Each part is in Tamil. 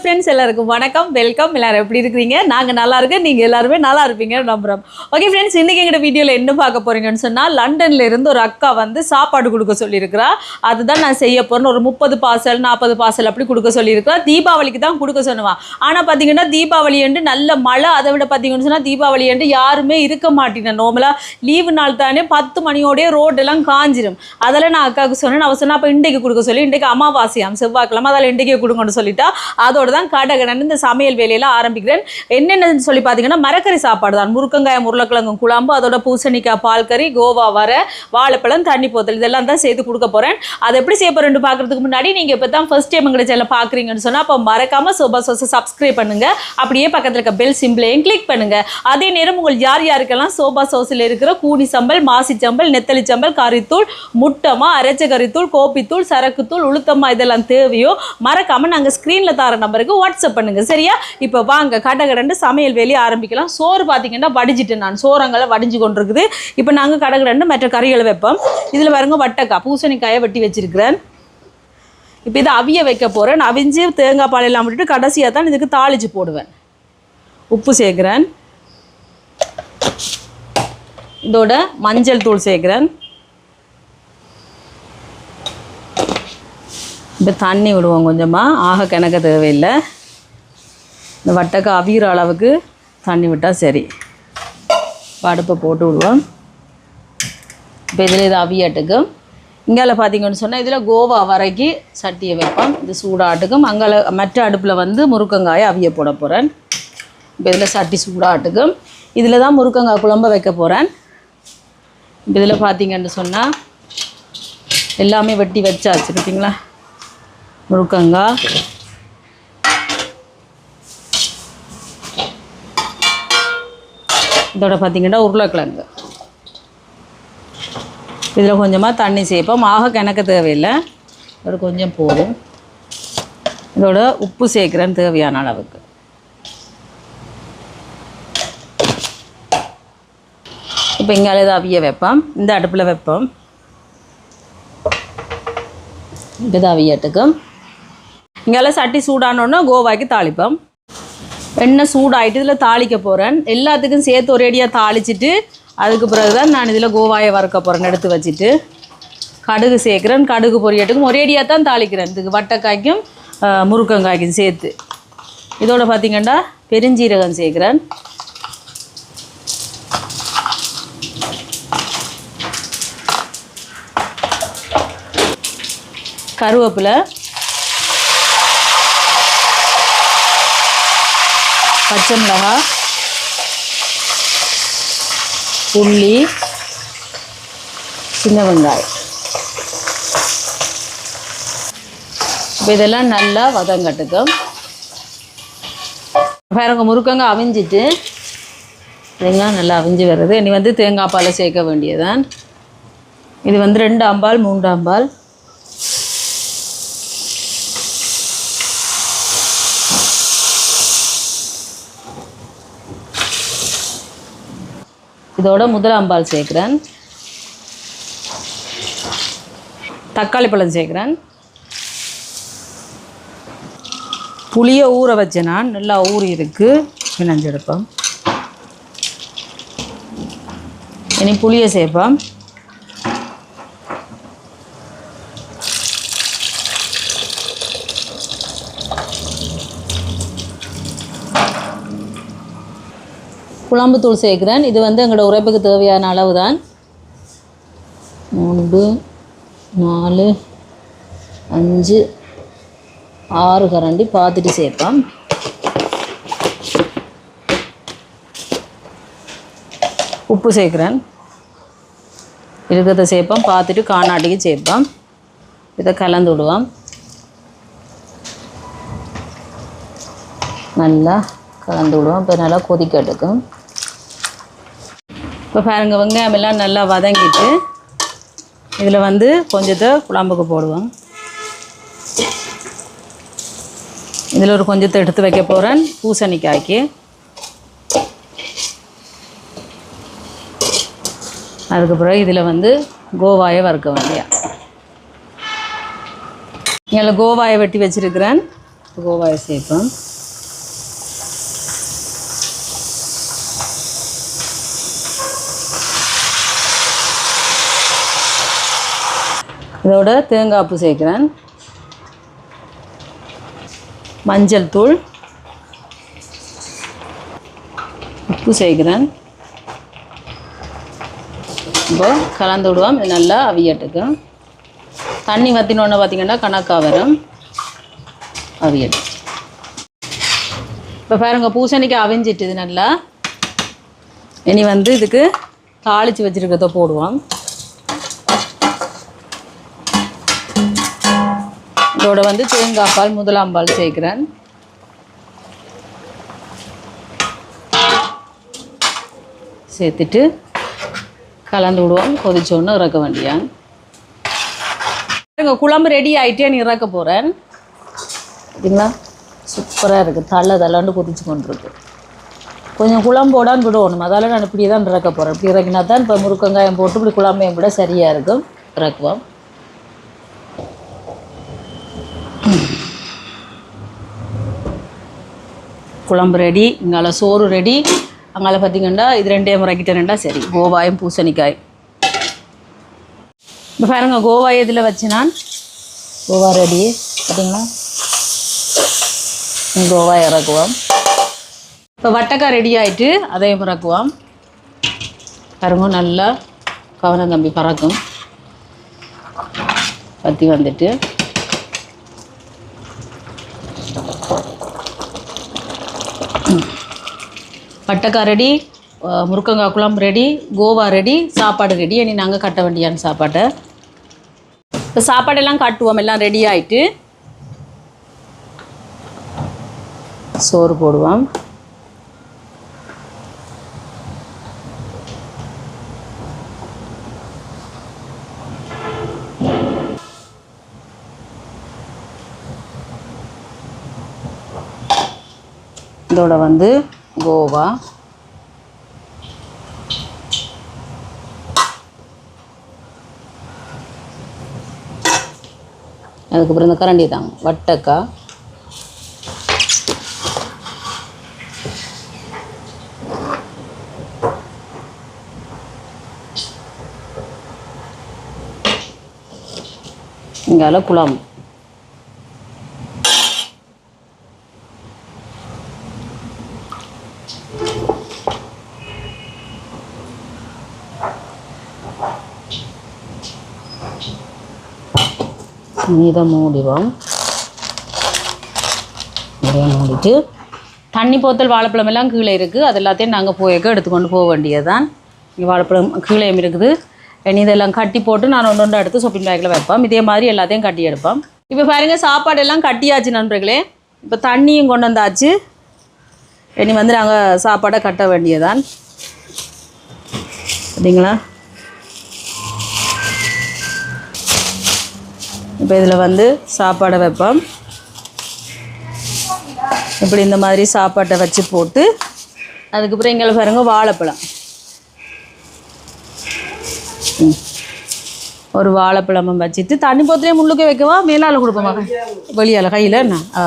ஹலோ ஃப்ரெண்ட்ஸ் எல்லாருக்கும் வணக்கம் வெல்கம் எல்லாரும் எப்படி இருக்கிறீங்க? நாங்கள் நல்லா இருக்கேன் நீங்கள் எல்லாருமே நல்லா இருப்பீங்க நம்புகிறோம் ஓகே ஃப்ரெண்ட்ஸ் இன்றைக்கி எங்கள்கிட்ட வீடியோவில் என்ன பார்க்க போகிறீங்கன்னு சொன்னால் லண்டன்ல இருந்து ஒரு அக்கா வந்து சாப்பாடு கொடுக்க சொல்லியிருக்கிறா. அதுதான் நான் செய்ய போகிறேன் ஒரு முப்பது பார்சல் நாற்பது பார்சல் அப்படி கொடுக்க சொல்லியிருக்கிறா. தீபாவளிக்கு தான் கொடுக்க சொன்னுவான் ஆனால் பார்த்தீங்கன்னா தீபாவளி என்று நல்ல மழை. அதை விட பார்த்தீங்கன்னு சொன்னால் தீபாவளி என்று யாருமே இருக்க மாட்டேன் நார்மலாக லீவு நாள் தானே பத்து மணியோடய ரோடெல்லாம் காஞ்சிரும். அதெல்லாம் நான் அக்காவுக்கு சொன்னேன். அவன் சொன்னால் அப்போ இன்றைக்கு கொடுக்க சொல்லி. இன்றைக்கு அமாவாசையாம். செவ்வாய்க்கிழமை அதில் இன்றைக்கே கொடுங்கன்னு சொல்லிட்டா. அதோட தான் கடகடன்னு இந்த சமையல் வேலையெல்லாம் ஆரம்பிக்கிறேன். என்னென்னு சொல்லி பார்த்தீங்கன்னா மரக்கறி சாப்பாடு தான். முருக்கங்காயம் உருளைக்கிழங்கும் குழம்பு அதோட பூசணிக்காய் பால்கறி கோவா வர வாழைப்பழம் தண்ணி போத்தல் இதெல்லாம் தான் செய்து கொடுக்க போகிறேன் அதை எப்படி செய்ய போகிறேன்னு பார்க்குறதுக்கு முன்னாடி நீங்கள் இப்போ தான் ஃபஸ்ட் டைம் எங்களை சேனல் பார்க்குறீங்கன்னு சொன்னால் அப்போ மறக்காமல் சோபா சோஸை சப்ஸ்கிரைப் பண்ணுங்க. அப்படியே பக்கத்தில் இருக்க பெல் சிம்பிளையும் கிளிக் பண்ணுங்க. அதே நேரம் உங்கள் யார் யாருக்கெல்லாம் சோபா சோஸில் இருக்கிற கூனி சம்பல் மாசி சம்பல் நெத்தலி சம்பல் கறித்தூள் முட்டமா அரைச்ச கறித்தூள் கோப்பித்தூள் சரக்குத்தூள் உளுத்தம்மா இதெல்லாம் தேவையோ மறக்காமல் நாங்கள் ஸ்க்ரீனில் தர நம்பர் நம்பருக்கு வாட்ஸ்அப் பண்ணுங்க சரியா? இப்போ வாங்க கடகடண்டு சமையல் வேலையை ஆரம்பிக்கலாம். சோறு பார்த்தீங்கன்னா வடிஞ்சிட்டு நான். சோறங்களை வடிஞ்சு கொண்டிருக்குது. இப்போ நாங்கள் கடகடண்டு மற்ற கறிகளை வைப்போம். இதில் பாருங்க வட்டக்காய் பூசணிக்காயை வெட்டி வச்சிருக்கிறேன். இப்போ இதை அவிய வைக்க போகிறேன் அவிஞ்சு தேங்காய் பால் எல்லாம் விட்டுட்டு கடைசியாக தான் இதுக்கு தாளிச்சு போடுவேன். உப்பு சேர்க்குறேன். இதோட மஞ்சள் தூள் சேர்க்குறேன். இப்போ தண்ணி விடுவோம் கொஞ்சமாக ஆக கிணக்க தேவையில்லை. இந்த வட்டக்காய் அவிகிற அளவுக்கு தண்ணி விட்டால் சரி. அடுப்பை போட்டு விடுவோம். இப்போ இதில் இது அவியாட்டுக்கும் இங்கால பார்த்தீங்கன்னு சொன்னால் இதில் கோவா வரைக்கு சட்டியை வைப்போம். இது சூடாட்டுக்கும். அங்கால மற்ற அடுப்பில் வந்து முருக்கங்காயை அவிய போட போகிறேன் இப்போ இதில் சட்டி சூடாட்டுக்கும் இதில் தான் முருக்கங்காய் குழம்ப வைக்க போகிறேன் இப்போ இதில் பார்த்தீங்கன்னு சொன்னால் எல்லாமே வெட்டி வச்சாச்சு. பார்த்தீங்களா முருக்கங்காய் இதோட பார்த்தீங்கன்னா உருளைக்கிழங்கு. இதில் கொஞ்சமாக தண்ணி சேர்ப்போம் மாக கிணக்க தேவையில்லை. இதோட கொஞ்சம் போதும். இதோட உப்பு சேர்க்குறேன் தேவையான அளவுக்கு. இப்போ இங்கே இதை அவிய வைப்போம். இந்த அடுப்பில் வைப்போம். இப்போ இதை அவியட்டுக்கும் இங்கெல்லாம் சட்டி சூடானோன்னா கோவாய்க்கு தாளிப்போம். எண்ணெய் சூடாயிட்டு இதில் தாளிக்க போகிறேன் எல்லாத்துக்கும் சேர்த்து ஒரேடியாக தாளிச்சிட்டு அதுக்கு பிறகு தான் நான் இதில் கோவாயை வறுக்க போகிறேன் எடுத்து வச்சுட்டு. கடுகு சேர்க்குறேன். கடுகு பொரியட்டுக்கும் ஒரேடியாக தான் தாளிக்கிறேன். இதுக்கு வட்டைக்காய்க்கும் முருக்கங்காய்க்கும் சேர்த்து. இதோட பார்த்திங்கன்னா பெருஞ்சீரகம் சேர்க்குறேன். கருவேப்பிலை. பச்சை மிளகாய் உள்ளி சின்ன வெங்காயம். இப்போ இதெல்லாம் நல்லா வதங்கட்டுக்கும் பாருங்க முறுக்கங்க அவிஞ்சிட்டு தேங்காய் நல்லா அவிஞ்சு வருது. இனி வந்து தேங்காய் பாலை சேர்க்க வேண்டியதான் இது வந்து ரெண்டு அம்பால் மூன்று அம்பால். இதோட முதலாம்பால் சேர்க்குறேன். தக்காளி பழம் சேர்க்குறேன். புளியை ஊற வச்ச நான் நல்லா ஊறி இருக்கு. பிணைஞ்செடுப்போம் இனி புளியை சேர்ப்போம். குழம்புத்தூள் சேர்க்குறேன். இது வந்து எங்களோட உரைப்புக்கு தேவையான அளவு தான் மூன்று நாலு அஞ்சு ஆறு கரண்டி பார்த்துட்டு சேர்ப்போம். உப்பு சேர்க்குறேன். இருக்கிறத சேர்ப்போம். பார்த்துட்டு காணாட்டிக்கு சேர்ப்போம். இதை கலந்து விடுவோம். நல்லா கலந்து விடுவோம். இப்போ நல்லா கொதிக்க எடுக்கும் இப்போ பாருங்க வெங்காயம் எல்லாம் நல்லா வதங்கிட்டு இதில் வந்து கொஞ்சத்தை குழம்புக்கு போடுவோம். இதில் ஒரு கொஞ்சத்தை எடுத்து வைக்க போகிறேன் பூசணிக்காய்க்கு. அதுக்கு பிறகு இதில் வந்து கோவாயை வறுக்க வேண்டியா இதில் கோவாயை வெட்டி வச்சிருக்கிறேன். கோவாயை சேர்ப்போம். இதோட தேங்காய் பூ சேர்க்குறேன். மஞ்சள் தூள். உப்பு சேர்க்குறேன். இப்போ கலந்து விடுவோம். இது நல்லா அவியட்டுக்கும் தண்ணி வற்றினோன்னு பார்த்தீங்கன்னா கணக்காக வரும். அவியட்டு. இப்போ பாருங்க பூசணிக்காய் அவிஞ்சிட்டு இது நல்லா. இனி வந்து இதுக்கு தாளித்து வச்சுருக்கிறத போடுவோம். இதோட வந்து தேங்காய் பால் முதலாம் பால் சேர்க்குறேன். சேர்த்துட்டு கலந்து விடுவோம். கொதிச்சோன்னு இறக்க வேண்டியான் குழம்பு ரெடி ஆகிட்டே நீ இறக்க போகிறேன் பார்த்தீங்களா? சூப்பராக இருக்குது தள்ள தள்ளாண்டு கொதிச்சு கொண்டிருக்கு. கொஞ்சம் குழம்போடான்னு விடணும். அதால் நான் இப்படி தான் இறக்க போகிறேன் இப்படி இறக்கினா தான் இப்போ முருக்கங்காயம் போட்டு இப்படி குழம்பையும் விட சரியாக இருக்கும். இறக்குவோம். குழம்பு ரெடி இங்கால சோறு ரெடி. அங்கால பார்த்தீங்கன்னா இது ரெண்டே முறைக்கிட்டேன்டா சரி. கோவாயும் பூசணிக்காய். இப்போ பாருங்க கோவா இதில் வச்சு நான் கோவா ரெடி. பார்த்தீங்களா கோவா இறக்குவோம். இப்போ வட்டக்காய் ரெடி ஆகிட்டு அதையும் இறக்குவோம். பாருங்க நல்லா கவனம் தம்பி பறக்கும். பற்றி வந்துட்டு. வட்டக்காய் ரெடி முருக்கங்காய் குழம்பு ரெடி கோவா ரெடி சாப்பாடு ரெடி. இனி நாங்கள் கட்ட வேண்டியான சாப்பாட்டை. இப்போ சாப்பாடெல்லாம் காட்டுவோம். எல்லாம் ரெடி ஆகிட்டு சோறு போடுவோம். இதோட வந்து கோவா. அதுக்கப்புறம் இந்த கரண்டி தாங்க வட்டக்காய் இங்கால குழம்பு இதை மூடிவோம் இதை மூடிட்டு. தண்ணி போத்தல் வாழைப்பழம் எல்லாம் கீழே இருக்குது அது எல்லாத்தையும் நாங்கள் போயக்க எடுத்துக்கொண்டு போக வேண்டியதுதான். இங்கே வாழைப்பழம் கீழேயும் இருக்குது. இனி இதெல்லாம் கட்டி போட்டு நான் ஒன்று ஒன்று எடுத்து ஷாப்பிங் பேக்கில் வைப்போம் இதே மாதிரி எல்லாத்தையும் கட்டி எடுப்போம் இப்போ பாருங்கள் சாப்பாடு எல்லாம் கட்டியாச்சு நண்பர்களே. இப்போ தண்ணியும் கொண்டு வந்தாச்சு. இனி வந்து நாங்கள் சாப்பாடை கட்ட வேண்டியதான் சரிங்களா? இப்போ இதில் வந்து சாப்பாடை வைப்போம். இப்படி இந்த மாதிரி சாப்பாட்டை வச்சு போட்டு அதுக்கப்புறம் எங்களை பாருங்க வாழைப்பழம். ம். ஒரு வாழைப்பழமும் வச்சுட்டு தண்ணி போத்துலேயே முள்ளுக்கே வைக்கவா? மேலால் கொடுப்போமா? வெளியால் கையில் என்ன? ஆ.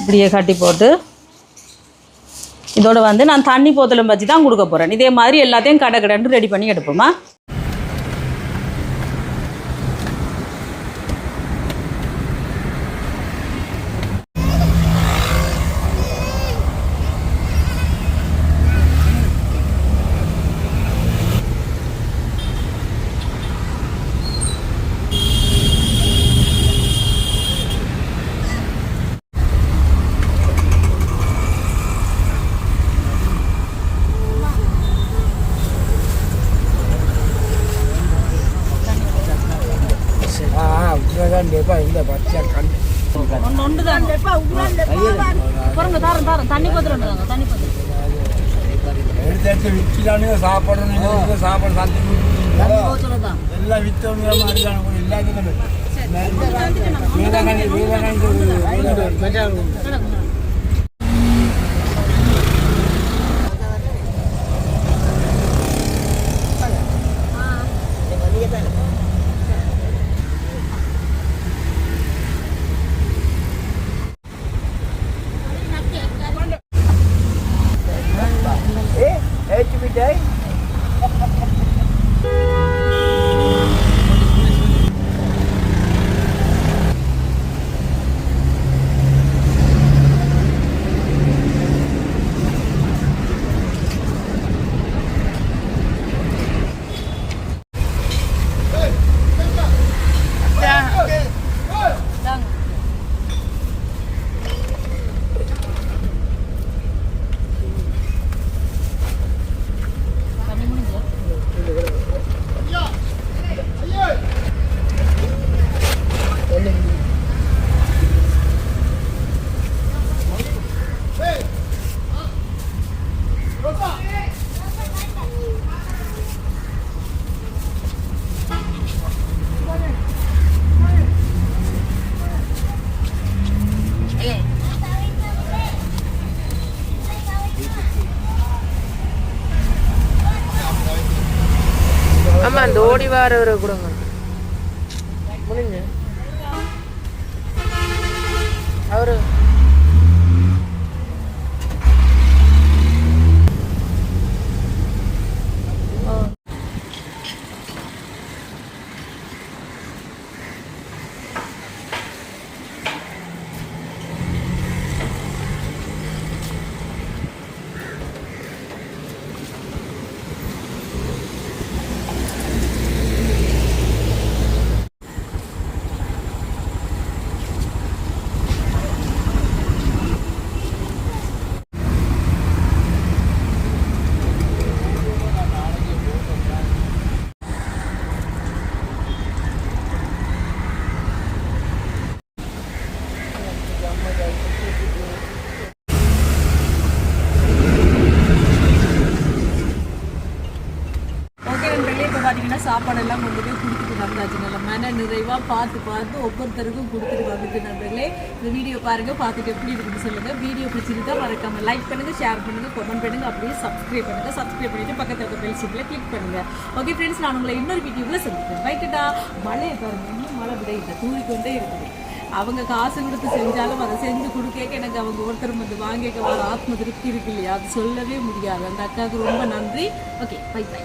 இப்படியே கட்டி போட்டு இதோடு வந்து நான் தண்ணி போத்தலும் வச்சு தான் கொடுக்க போகிறேன் இதே மாதிரி எல்லாத்தையும் கடை கடைன்னு ரெடி பண்ணி எடுப்போமா? பாருங்க தாரம் தாரம் தண்ணி தாங்க தண்ணி பத்திரம் எடுத்து விற்கிறானு சாப்பிடணும் சாப்பாடு. சாப்பிட்டு தான் எல்லாம் வித்தவங்க மாதிரி எல்லாத்துக்கும் ஆமா அந்த ஓடி வாரவரை கொடுங்க. முடிஞ்சு. அவரு ஓகே நண்பர்களே இப்போ பார்த்தீங்கன்னா சாப்பாடெல்லாம் கொண்டு போய் கொடுத்துட்டு வந்தாச்சு. நல்லா மன நிறைவாக பார்த்து பார்த்து ஒவ்வொருத்தருக்கும் கொடுத்துட்டு வந்துட்டு நண்பர்களே இந்த வீடியோ பாருங்கள் பார்த்துட்டு எப்படி இருக்குன்னு சொல்லுங்கள் வீடியோ பிடிச்சிருந்தா மறக்காம லைக் பண்ணுங்கள் ஷேர் பண்ணுங்க கமெண்ட் பண்ணுங்கள் அப்படியே சப்ஸ்கிரைப் பண்ணுங்கள் சப்ஸ்கிரைப் பண்ணிட்டு பக்கத்தில் இருக்க பெல் சிம்பில் கிளிக் பண்ணுங்கள் ஓகே ஃப்ரெண்ட்ஸ் நான் உங்களை இன்னொரு வீடியோவில் சந்திக்கிறேன். ரைட்டுடா மழையை பாருங்க இன்னும் மழை விட இல்லை தூரிக்கொண்டே இருக்குது. அவங்க காசு கொடுத்து செஞ்சாலும் அதை செஞ்சு கொடுக்க எனக்கு அவங்க ஒருத்தர் வந்து வாங்கிக்க ஒரு ஆத்ம திருப்தி இருக்கு இல்லையா? அது சொல்லவே முடியாது. அந்த அக்காவுக்கு ரொம்ப நன்றி. Okay bye by